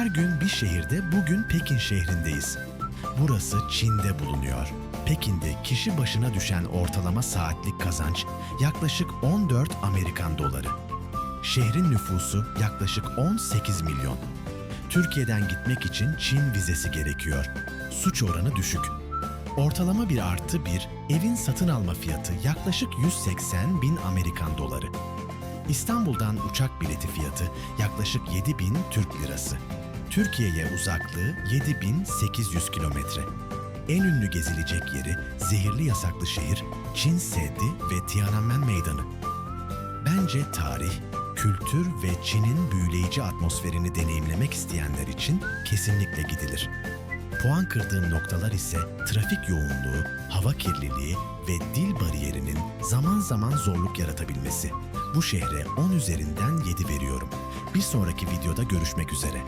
Her gün bir şehirde bugün Pekin şehrindeyiz. Burası Çin'de bulunuyor. Pekin'de kişi başına düşen ortalama saatlik kazanç yaklaşık 14 Amerikan doları. Şehrin nüfusu yaklaşık 18 milyon. Türkiye'den gitmek için Çin vizesi gerekiyor. Suç oranı düşük. Ortalama bir artı bir evin satın alma fiyatı yaklaşık 180 bin Amerikan doları. İstanbul'dan uçak bileti fiyatı yaklaşık 7 bin Türk lirası. Türkiye'ye uzaklığı 7800 kilometre. En ünlü gezilecek yeri zehirli yasaklı şehir Çin Seddi ve Tiananmen Meydanı. Bence tarih, kültür ve Çin'in büyüleyici atmosferini deneyimlemek isteyenler için kesinlikle gidilir. Puan kırdığım noktalar ise trafik yoğunluğu, hava kirliliği ve dil bariyerinin zaman zaman zorluk yaratabilmesi. Bu şehre 10 üzerinden 7 veriyorum. Bir sonraki videoda görüşmek üzere.